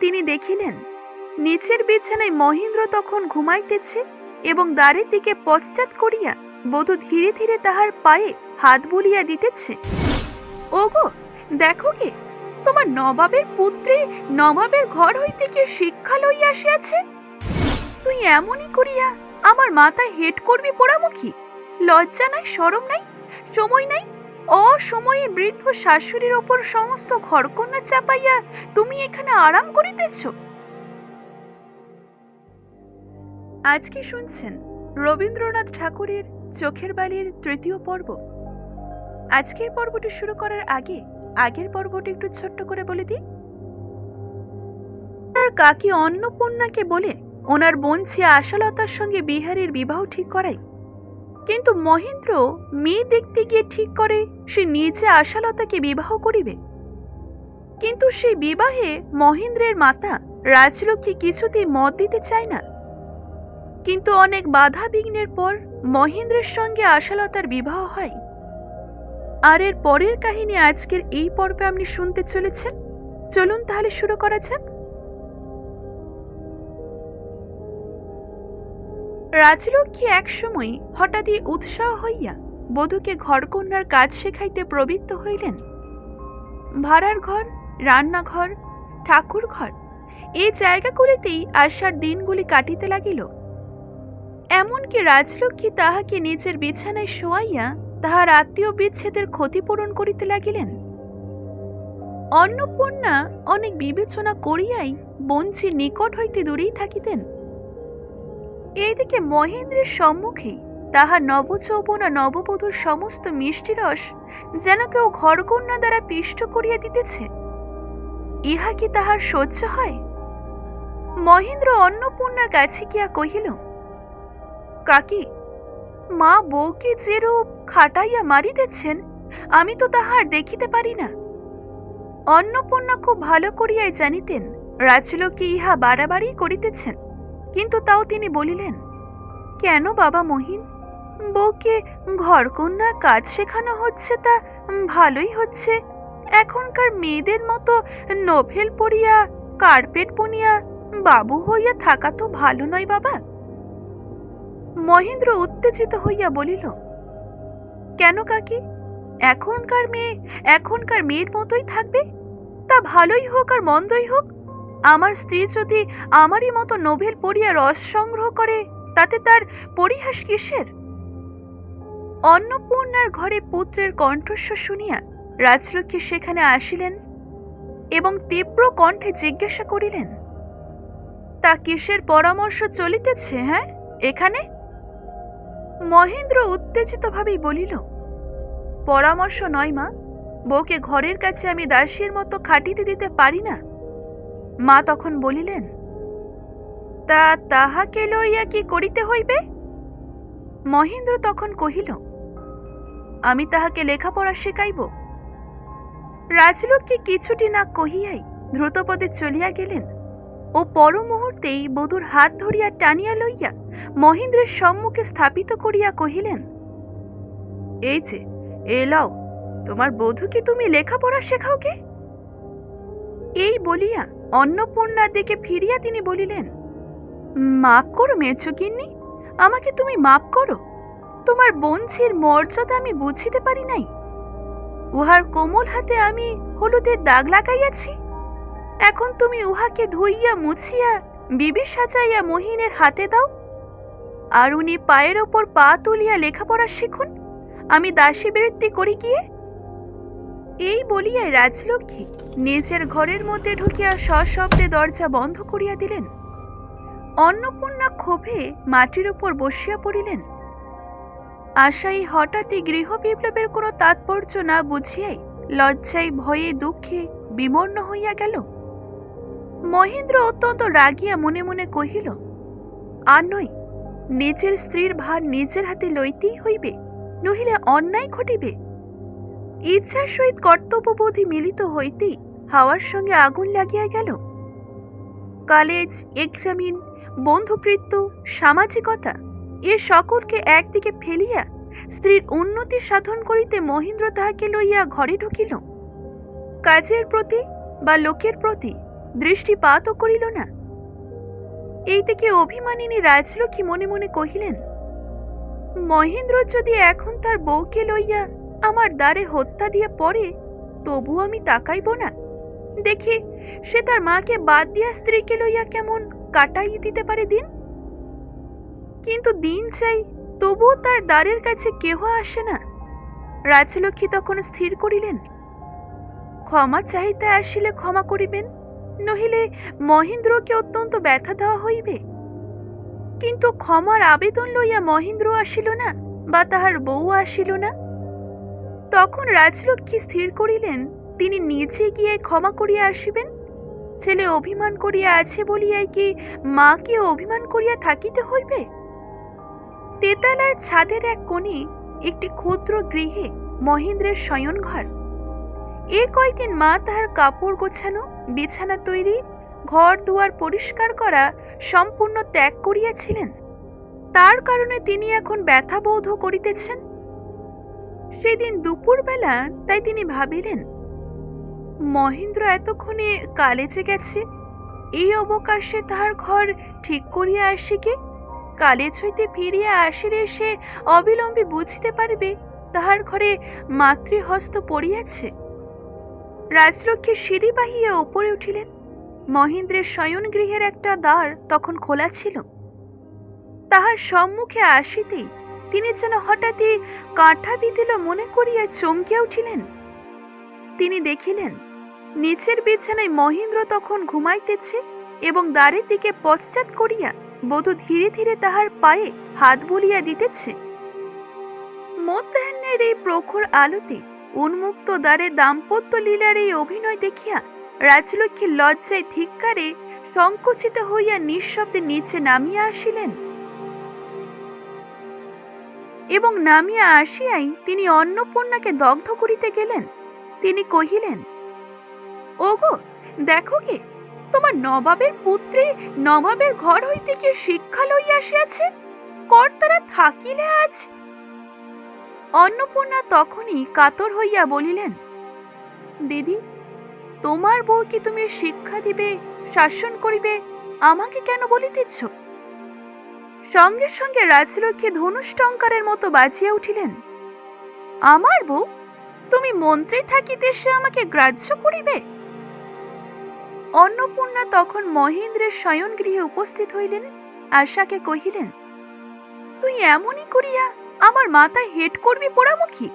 তিনি দেখিলেন, নিচের বিছানায় মহেন্দ্র তখন ঘুমাইতেছে এবং দ্বারের দিকে পশ্চাৎ করিয়া বধূ ধীরে ধীরে তাহার পায়ে হাত বুলিয়া দিতেছে। ওগো, দেখো গে, তোমার নবাবের পুত্রে নবাবের ঘর হইতে কি শিক্ষা লইয়া আসিয়াছে? তুই এমনই করিয়া আমার মাথায় হেড করবি পোড়ামুখী। লজ্জা নাই সরম নাই, সময় নাই অসময়ে বৃদ্ধ শাশুড়ির ওপর সমস্ত ঘরকন্যা চাপাইয়া তুমি এখানে আরাম করিতেছ? আজকে শুনছেন? রবীন্দ্রনাথ ঠাকুরের চোখের বালির তৃতীয় পর্ব। আজকের পর্বটি শুরু করার আগে, আগের পর্বটি একটু ছোট্ট করে বলে দিই। তার কাকি অন্নপূর্ণাকে বলে, ওনার বোন ছিয়া আশালতার সঙ্গে বিহারীর বিবাহ ঠিক করাই কিন্তু মহেন্দ্র মেয়ে দেখতে গিয়ে ঠিক করে সে নিজে আশালতাকে বিবাহ করিবে। কিন্তু সেই বিবাহে মহেন্দ্রের মাতা রাজলক্ষ্মী কিছুতেই মত দিতে চায় না। কিন্তু অনেক বাধা বিঘ্নের পর মহেন্দ্রের সঙ্গে আশালতার বিবাহ হয়। আর এর পরের কাহিনী আজকের এই পর্বে আপনি শুনতে চলেছেন। চলুন তাহলে শুরু করা যাক। রাজলক্ষ্মী একসময় হঠাৎই উৎসাহ হইয়া বধূকে ঘরকন্যার কাজ শেখাইতে প্রবৃত্ত হইলেন। ভাড়ার ঘর, রান্নাঘর ঠাকুর ঘর এই জায়গাগুলিতেই আশার দিনগুলি কাটিতে লাগিল। এমনকি রাজলক্ষ্মী তাহাকে নিজের বিছানায় শোয়াইয়া তাহার আত্মীয় বিচ্ছেদের ক্ষতিপূরণ করিতে লাগিলেন। অন্নপূর্ণা অনেক বিবেচনা করিয়াই বঞ্চির নিকট হইতে দূরেই থাকিতেন। এইদিকে মহেন্দ্রের সম্মুখে তাহা নবযৌবনা নববধূর সমস্ত মিষ্টি রস যেন কেউ ঘরকন্যা দ্বারা পিষ্ট করিয়া দিতেছে। ইহা কি তাহার সহ্য হয়? মহেন্দ্র অন্নপূর্ণার কাছে গিয়া কহিল, কাকি, মা বউকে যেরূপ খাটাইয়া মারিতেছেন, আমি তো তাহার দেখিতে পারি না। অন্নপূর্ণা খুব ভালো করিয়াই জানিতেন রাজলক্ষ্মী ইহা বাড়াবাড়ি করিতেছেন। কিন্তু তাও তিনি বলিলেন, কেন বাবা মহিন? বউকে ঘরকন্যার কাজ শেখানো হচ্ছে তা ভালোই হচ্ছে। এখনকার মেয়েদের মতো নোভেল পড়িয়া কার্পেট বুনিয়া বাবু হইয়া থাকা তো ভালো নয় বাবা? মহেন্দ্র উত্তেজিত হইয়া বলিল, কেন কাকি? এখনকার মেয়ে, এখনকার মেয়ের মতোই থাকবে? তা ভালোই হোক আর মন্দই হোক। আমার স্ত্রী যদি আমারই মতো নোভেল পড়িয়া রস সংগ্রহ করে, তাতে তার পরিহাস কিসের? অন্নপূর্ণার ঘরে পুত্রের কণ্ঠস্বর শুনিয়া রাজলক্ষ্মী সেখানে আসিলেন এবং তীব্র কণ্ঠে জিজ্ঞাসা করিলেন, তা কিসের পরামর্শ চলিতেছে হ্যাঁ এখানে? মহেন্দ্র উত্তেজিতভাবেই বলিল, পরামর্শ নয় মা, বউকে ঘরের কাছে আমি দাসীর মতো খাটিতে দিতে পারি না। মা তখন বলিলেন, তা তাহাকে লইয়া কি করিতে হইবে? মহেন্দ্র তখন কহিল, আমি তাহাকে লেখাপড়া শেখাইব। রাজলক্ষ্মী কিছুটি না কহিয়াই দ্রুতপদে চলিয়া গেলেন ও পর মুহূর্তেই বধূর হাত ধরিয়া টানিয়া লইয়া মহেন্দ্রের সম্মুখে স্থাপিত করিয়া কহিলেন, এই যে এলাও তোমার বধূকে তুমি লেখাপড়া শেখাও কে? এই বলিয়া অন্নপূর্ণার দিকে ফিরিয়া তিনি বলিলেন, মাপ করো মেচকিন্নি আমাকে তুমি মাপ করো। তোমার বঞ্চির মর্যাদা আমি বুঝিতে পারি নাই। উহার কোমল হাতে আমি হলুদের দাগ লাগাইয়াছি। এখন তুমি উহাকে ধুইয়া মুছিয়া বিবি সাজাইয়া মহিনের হাতে দাও। আর উনি পায়ের ওপর পা তুলিয়া লেখাপড়া শিখুন। আমি দাসী বৃত্তি করি গিয়ে এই বলিয়া রাজলক্ষ্মী নিজের ঘরের মধ্যে ঢুকিয়া সশব্দে দরজা বন্ধ করিয়া দিলেন। অন্নপূর্ণা ক্ষোভে মাটির উপর বসিয়া পড়িলেন। আশাই হঠাৎই গৃহ বিপ্লবের কোনো তাৎপর্য না বুঝিয়াই লজ্জায় ভয়ে দুঃখে বিমর্ণ হইয়া গেল। মহেন্দ্র অত্যন্ত রাগিয়া মনে মনে কহিল, আর নয়, নিজের স্ত্রীর ভার নিজের হাতে লইতেই হইবে, নহিলে অন্যায় ঘটিবে। ইচ্ছার সহিত কর্তব্যবোধী মিলিত হইতেই হাওয়ার সঙ্গে আগুন লাগিয়া গেল। কলেজ, এক্সামিন, বন্ধুকৃত্য, সামাজিকতা, এ সকলকে একদিকে ফেলিয়া স্ত্রীর উন্নতি সাধন করিতে মহেন্দ্র তাহাকে লইয়া ঘরে ঢুকিল। কাজের প্রতি বা লোকের প্রতি দৃষ্টিপাতও করিল না। এই থেকে অভিমানিনী রাজলক্ষ্মী মনে মনে কহিলেন, মহেন্দ্র যদি এখন তার বউকে লইয়া আমার দ্বারে হত্যা দিয়ে পড়ে তবু আমি তাকাইব না। দেখি, সে তার মাকে বাদ দিয়া স্ত্রীকে লইয়া কেমন কাটাই দিতে পারে দিন? কিন্তু দিন চাই, তবুও তার দ্বারের কাছে কেহ আসে না। রাজলক্ষ্মী তখন স্থির করিলেন। ক্ষমা চাহিতে আসিলে ক্ষমা করিবেন, নহিলে মহেন্দ্রকে অত্যন্ত ব্যথা দেওয়া হইবে। কিন্তু ক্ষমার আবেদন লইয়া মহেন্দ্র আসিল না, বা তাহার বউ আসিল না। তখন রাজলক্ষ্মী স্থির করিলেন, তিনি নিজে গিয়ে ক্ষমা করিয়া আসিবেন? ছেলে অভিমান করিয়া আছে বলিয়াই কি মাকে অভিমান করিয়া থাকিতে হইবে? তেতালার ছাদের এক কোণে একটি ক্ষুদ্র গৃহে মহেন্দ্রের শয়নঘর। এ কয়দিন মা তাহার কাপড় গোছানো, বিছানা তৈরি, ঘর দুয়ার পরিষ্কার করা সম্পূর্ণ ত্যাগ করিয়াছিলেন। তার কারণে তিনি এখন ব্যথা বোধ করিতেছেন। সেদিন দুপুরবেলা তাই তিনি ভাবিলেন, মহেন্দ্র এতক্ষণে কালেজে গেছে, এই অবকাশে তাহার ঘর ঠিক করিয়া আসি কি? কালেজ হইতে ফিরিয়া আসিলে সে অবিলম্বে বুঝিতে পারবে তাহার ঘরে মাতৃহস্ত পড়িয়াছে। রাজলক্ষ্মী সিঁড়ি বাহিয়া উপরে উঠিলেন। মহেন্দ্রের শয়ন গৃহের একটা দ্বার তখন খোলা ছিল। তাহার সম্মুখে আসিতেই তিনি যেন হঠাৎই কাঁঠা বিদিল মনে করিয়া চমকিয়া উঠিলেন। তিনি দেখিলেন, নিচের বিছানায় মহেন্দ্র তখন ঘুমাইতেছে এবং দ্বারের দিকে পশ্চাৎ করিয়া বধূ ধীরে ধীরে তাহার পায়ে হাত বুলিয়া দিতেছে। মধ্যাহ্নের এই প্রখর আলোতে উন্মুক্ত দ্বারে দাম্পত্য লীলার এই অভিনয় দেখিয়া রাজলক্ষ্মী লজ্জায় ধিক্কারে সংকুচিত হইয়া নিঃশব্দে নিচে নামিয়া আসিলেন। এবং নামিয়া আসিয়াই তিনি অন্নপূর্ণাকে দগ্ধ করিতে গেলেন। তিনি কহিলেন, ওগো, দেখো কি, তোমার নবাবের পুত্রী নবাবের ঘর হইতে কি শিক্ষা লইয়া আসিয়াছে? কর্তারা থাকিলে আজ? অন্নপূর্ণা তখনই কাতর হইয়া বলিলেন, দিদি, তোমার বউ কি তুমি শিক্ষা দিবে, শাসন করিবে, আমাকে কেন বলিতেছ? সঙ্গে সঙ্গে রাজলক্ষ্মী ধনুষ টঙ্কারের মতো বাজিয়া উঠিলেন। আমার বউ, তুমি মন্ত্রী থাকিতে সে আমাকে গ্রাহ্য করিবে? অন্নপূর্ণা তখন মহেন্দ্রের শয়ন গৃহে উপস্থিত হইলেন, আশাকে কহিলেন, তুই এমনই করিয়া আমার মাথায় হেড করবি পোড়ামুখী।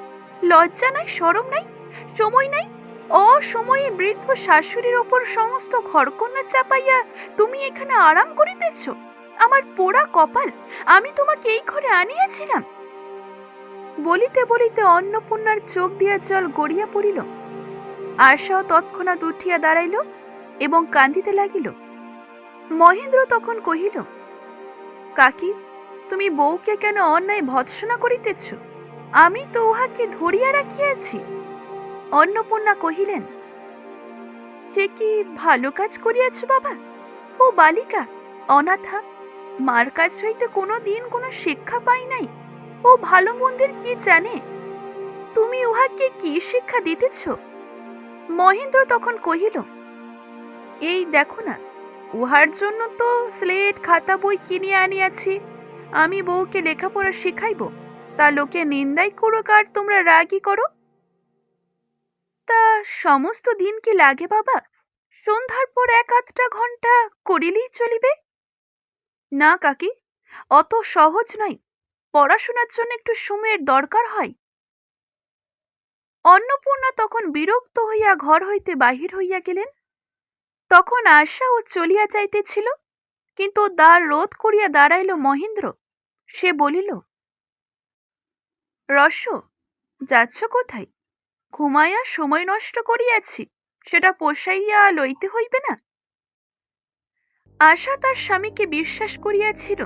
লজ্জা নাই সরম নাই, সময় নাই। অসময়ে বৃদ্ধ শাশুড়ির ওপর সমস্ত ঘরকন্যা চাপাইয়া তুমি এখানে আরাম করিতেছ। আমার পোড়া কপাল, আমি তোমাকে এই ঘরে আনিয়াছিলাম। বলিতে বলিতে অন্নপূর্ণার চোখ দিয়া জল গড়িয়া পড়িল। আশাও তৎক্ষণাৎ উঠিয়া দাঁড়াইল এবং কান্দিতে লাগিল। মহেন্দ্র তখন কহিল, কাকি, তুমি বউকে কেন অন্যায় ভৎসনা করিতেছ? আমি তো উহাকে ধরিয়া রাখিয়াছি। অন্নপূর্ণা কহিলেন, সে কি ভালো কাজ করিয়াছ বাবা? ও বালিকা, অনাথা মার কাছ হইতে কোনো দিন কোনো শিক্ষা পাই নাই। ও ভালো মন্দের কি জানে? তুমি উহাকে কি শিক্ষা দিতেছ? মহেন্দ্র তখন কহিল, এই দেখো না, উহার জন্য তো স্লেট, খাতা বই কিনিয়া আনিয়াছি। আমি বউকে লেখাপড়া শিখাইব, তা লোকে নিন্দাই করুক আর তোমরা রাগই করো? তা সমস্ত দিন কি লাগে বাবা? সন্ধ্যার পর এক আধটা ঘণ্টা করিলেই চলিবে? না, কাকি। অত সহজ নয়। পড়াশোনার জন্য একটু সময়ের দরকার হয়। অন্নপূর্ণা তখন বিরক্ত হইয়া ঘর হইতে বাহির হইয়া গেলেন। তখন আশা ও চলিয়া যাইতেছিল, কিন্তু দ্বার রোধ করিয়া দাঁড়াইল মহেন্দ্র। সে বলিল, রস, যাচ্ছ কোথায়? ঘুমাইয়া সময় নষ্ট করিয়াছি, সেটা পোষাইয়া লইতে হইবে না? আশা তার স্বামীকে বিশ্বাস করিয়াছিল।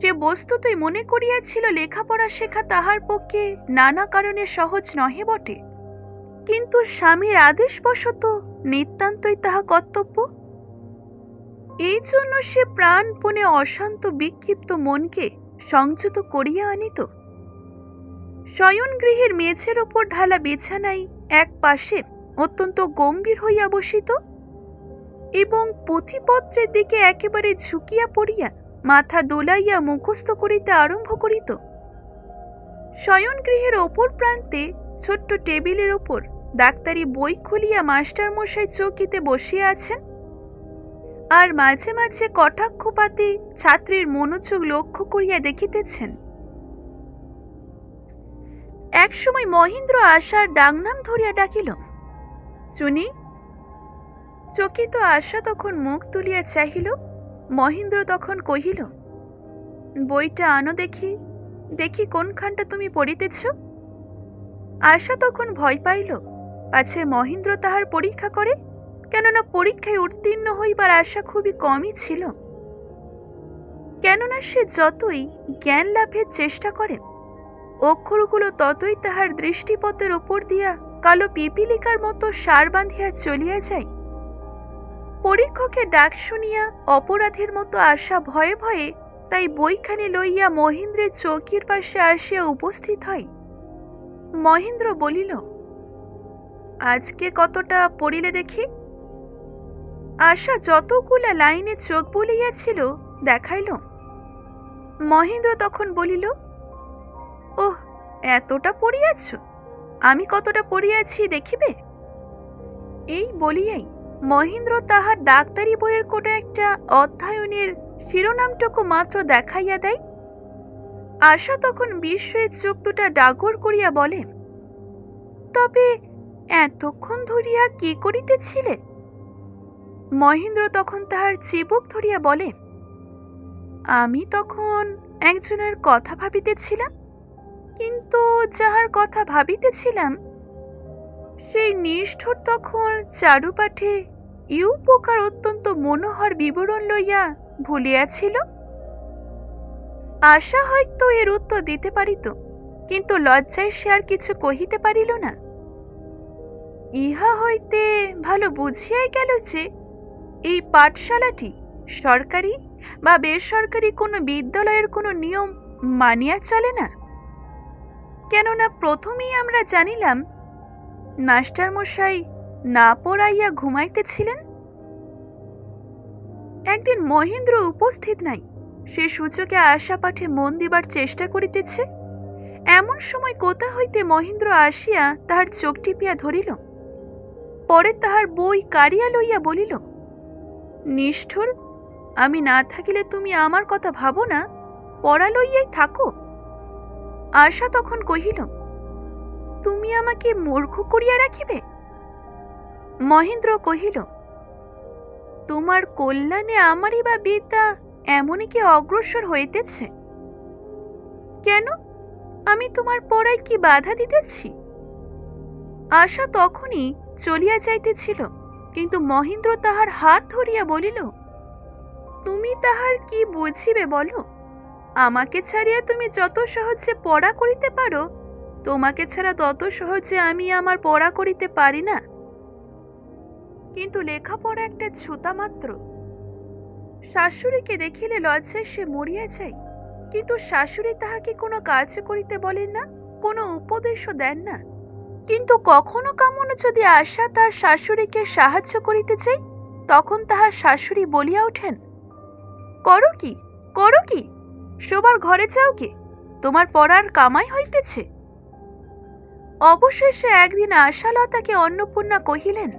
সে বস্তুতই মনে করিয়াছিল লেখাপড়া শেখা তাহার পক্ষে নানা কারণে সহজ নহে বটে। কিন্তু স্বামীর আদেশবশত নিতান্তই তাহা কর্তব্য। এই জন্য সে প্রাণপণে অশান্ত বিক্ষিপ্ত মনকে সংযত করিয়া আনিত। শয়ন গৃহের মেঝের ওপর ঢালা বিছানায় এক পাশে অত্যন্ত গম্ভীর হইয়া বসিত। এবং পুঁথিপত্রের দিকে একেবারে ঝুঁকিয়া পড়িয়া মাথা দোলাইয়া মুখস্থ করিতে আরম্ভ করিত। শয়নগৃহের ওপর প্রান্তে ছোট্ট টেবিলের ওপর ডাক্তারি বই খুলিয়া মাস্টার মশাই চৌকিতে বসিয়া আছেন। আর মাঝে মাঝে কটাক্ষপাতে ছাত্রীর মনোযোগ লক্ষ্য করিয়া দেখিতেছেন। একসময় মহেন্দ্র আশার ডাংনাম ধরিয়া ডাকিল, চুনি চকিত আশা তখন মুখ তুলিয়া চাহিল। মহেন্দ্র তখন কহিল, বইটা আনো দেখি দেখি কোনখানটা তুমি পড়িতেছ? আশা তখন ভয় পাইল পাছে মহেন্দ্র তাহার পরীক্ষা করে? কেননা পরীক্ষায় উত্তীর্ণ হইবার আশা খুবই কমই ছিল। কেননা সে যতই জ্ঞান লাভের চেষ্টা করে, অক্ষরগুলো ততই তাহার দৃষ্টিপথের ওপর দিয়া কালো পিপিলিকার মতো সার বাঁধিয়া চলিয়া যায়। পরীক্ষকের ডাক শুনিয়া অপরাধের মতো আশা ভয়ে ভয়ে তাই বইখানি লইয়া মহেন্দ্রের চৌকির পাশে আসিয়া উপস্থিত হয়। মহেন্দ্র বলিল, আজকে কতটা পড়িলে দেখি? আশা যতগুলা লাইনে চোখ বলিয়াছিল দেখাইল। মহেন্দ্র তখন বলিল, ওহ, এতটা পড়িয়াছ? আমি কতটা পড়িয়াছি দেখিবে? এই বলিয়াই মহেন্দ্র তাহার ডাক্তারি বইয়ের কোনো একটা অধ্যয়নের শিরোনামটুকু মাত্র দেখাইয়া দেয়। আশা তখন বিস্ময়ে চোখ দুটা ডাগর করিয়া বলে, তবে এতক্ষণ ধরিয়া কি করিতেছিলে? মহেন্দ্র তখন তাহার চিবুক ধরিয়া বলে, আমি তখন একজনের কথা ভাবিতেছিলাম, কিন্তু যাহার কথা ভাবিতেছিলাম, সেই নিষ্ঠুর তখন চারুপাঠে ইউ পোকার অত্যন্ত মনোহর বিবরণ লইয়া ভুলিয়াছিল। আশা হয়তো এর উত্তর দিতে পারিত, কিন্তু লজ্জায় সে আর কিছু কহিতে পারিল না। ইহা হইতে ভালো বুঝিয়াই গেল যে, এই পাঠশালাটি সরকারি বা বেসরকারি কোনো বিদ্যালয়ের কোনো নিয়ম মানিয়া চলে না। কেননা প্রথমেই আমরা জানিলাম, মাস্টারমশাই না পড়াইয়া ঘুমাইতেছিলেন? একদিন মহেন্দ্র উপস্থিত নাই। সে সূচকে আশা পাঠে মন দিবার চেষ্টা করিতেছে। এমন সময় কোথা হইতে মহেন্দ্র আসিয়া তাহার চোখ টিপিয়া ধরিল। পরে তাহার বই কাড়িয়া লইয়া বলিল, নিষ্ঠুর, আমি না থাকিলে তুমি আমার কথা ভাবো না পড়া লইয়াই থাকো। আশা তখন কহিল, তুমি আমাকে মূর্খ করিয়া রাখিবে? মহেন্দ্র কহিল, তোমার কল্যাণে আমারই বা বিদ্যা এমনই কি অগ্রসর হইতেছে? কেন? আমি তোমার পড়ায় কি বাধা দিতেছি? আশা তখনই চলিয়া যাইতেছিল, কিন্তু মহেন্দ্র তাহার হাত ধরিয়া বলিল, তুমি তাহার কি বুঝিবে বলো? আমাকে ছাড়িয়া তুমি যত সহজে পড়া করিতে পারো, তোমাকে ছাড়া তত সহজে আমি আমার পড়া করিতে পারি না। কিন্তু লেখাপড়া একটা ছুতা মাত্র। শাশুড়িকে দেখিলে লজ্জায় সে মরিয়া যায়, কিন্তু শাশুড়ি তাহাকে কোনো কাজ করিতে বলেন না, কোনো উপদেশও দেন না। কিন্তু কখনো কামনো যদি আশা তার শাশুড়িকে সাহায্য করিতে চাই তখন তাহার শাশুড়ি বলিয়া ওঠেন, করো কি করো কি, শোবার ঘরে যাও কি তোমার পড়ার কামাই হইতেছে। অবশেষে একদিন আশালতাকে অন্নপূর্ণা কহিলেন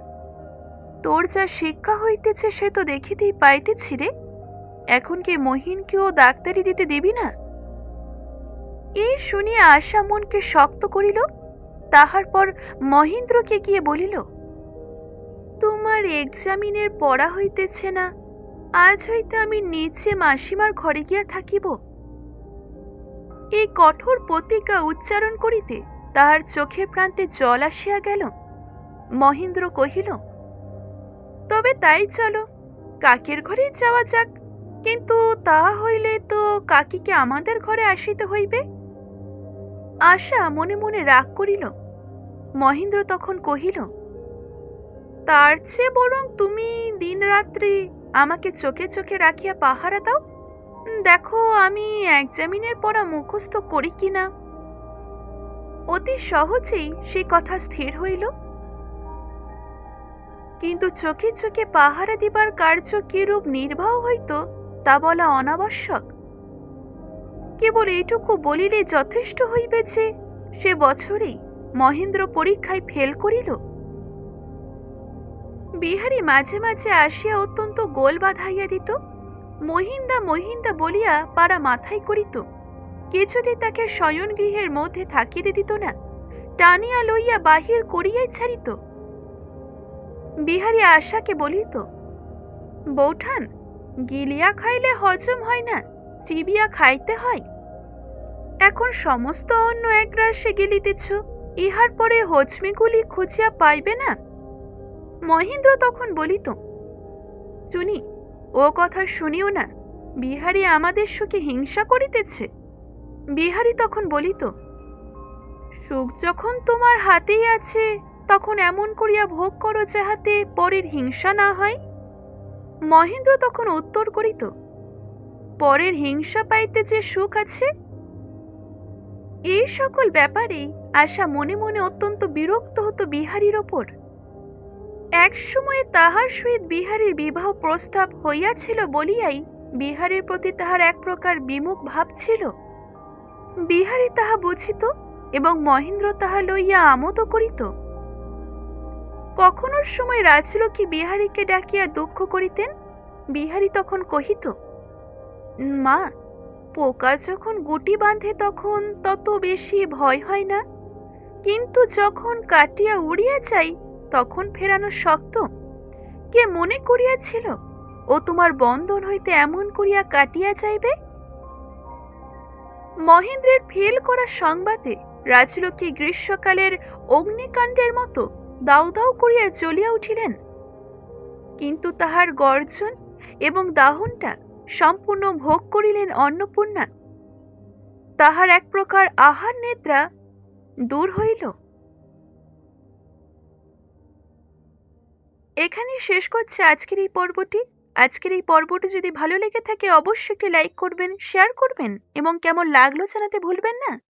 তোর যা শিক্ষা হইতেছে সে তো দেখিতেই পাইতেছি রে। এখন কি মহিনকেও ডাক্তারি দিতে দিবি না? এই শুনিয়া আশা মনকে শক্ত করিল, তাহার পর মহেন্দ্রকে গিয়ে বলিল, তোমার এক্সামিনের পড়া হইতেছে না, আজ হইতে আমি নিচে মাসিমার ঘরে গিয়া থাকিব। এই কঠোর প্রতিজ্ঞা উচ্চারণ করিতে তাহার চোখের প্রান্তে জল আসিয়া গেল। মহেন্দ্র কহিল তবে তাই চলো। কাকের ঘরেই যাওয়া যাক। কিন্তু তাহা হইলে তো কাকিকে আমাদের ঘরে আসিতে হইবে? আশা মনে মনে রাগ করিল। মহেন্দ্র তখন কহিল, তার চেয়ে বরং তুমি দিন রাত্রি আমাকে চোখে চোখে রাখিয়া পাহারা দাও। দেখো আমি একজামিনের পড়া মুখস্থ করি কিনা? অতি সহজেই সেই কথা স্থির হইল। কিন্তু চোখে চোখে পাহারা দিবার কার্য কিরূপ নির্বাহ হইত, তা বলা অনাবশ্যক। কেবল এইটুকু বলিলে যথেষ্ট হইবে যে, সে বছরেই মহেন্দ্র পরীক্ষায় ফেল করিল। বিহারী মাঝে মাঝে আসিয়া অত্যন্ত গোল বাঁধাইয়া দিত। মহিন্দা মহিন্দা বলিয়া পাড়া মাথায় করিত। কিছুদিন তাকে শয়ন গৃহের মধ্যে থাকিতে দিত না। টানিয়া লইয়া বাহির করিয়াই ছাড়িত। বিহারী আশাকে বলিত বৌঠান, গিলিয়া খাইলে হজম হয় না, চিবিয়া খাইতে হয়। এখন সমস্ত অন্য একরাশে গিলিতেছ, ইহার পরে হজমিগুলি খুঁজিয়া পাইবে না? মহেন্দ্র তখন বলিত, চুনি, ও কথা শুনিও না, বিহারী আমাদের সুখে হিংসা করিতেছে। বিহারী তখন বলিত, সুখ যখন তোমার হাতেই আছে তখন এমন করিয়া ভোগ করো যাহাতে পরের হিংসা না হয়? মহেন্দ্র তখন উত্তর করিত, পরের হিংসা পাইতে যে সুখ আছে? এই সকল ব্যাপারেই আশা মনে মনে অত্যন্ত বিরক্ত হতো বিহারীর ওপর। এক সময়ে তাহার সহিত বিহারীর বিবাহ প্রস্তাব হইয়াছিল বলিয়াই বিহারীর প্রতি তাহার এক প্রকার বিমুখ ভাব ছিল। বিহারী তাহা বুঝিত এবং মহেন্দ্র তাহা লইয়া আমোদ করিত। কখনোর সময় রাজলক্ষ্মী বিহারীকে ডাকিয়া দুঃখ করিতেন? বিহারী তখন কহিত, মা, পোকা যখন গুটি বাঁধে তখন তত বেশি ভয় হয় না। কিন্তু যখন কাটিয়া উড়িয়া যাই, তখন ফেরানো শক্ত। কে মনে করিয়াছিল, ও তোমার বন্ধন হইতে এমন করিয়া কাটিয়া যাইবে? মহেন্দ্রের ফেল করা সংবাদে রাজলক্ষ্মী গ্রীষ্মকালের অগ্নিকাণ্ডের মতো দাউ দাউ করিয়া জ্বলিয়া উঠিলেন। কিন্তু তাহার গর্জন এবং দাহনটা সম্পূর্ণ ভোগ করিলেন অন্নপূর্ণা। তাহার এক প্রকার আহার নেত্রা দূর হইল। এখানেই শেষ করছে আজকের এই পর্বটি। আজকের এই পর্বটি যদি ভালো লেগে থাকে, অবশ্যই একটি লাইক করবেন, শেয়ার করবেন এবং কেমন লাগল জানাতে ভুলবেন না।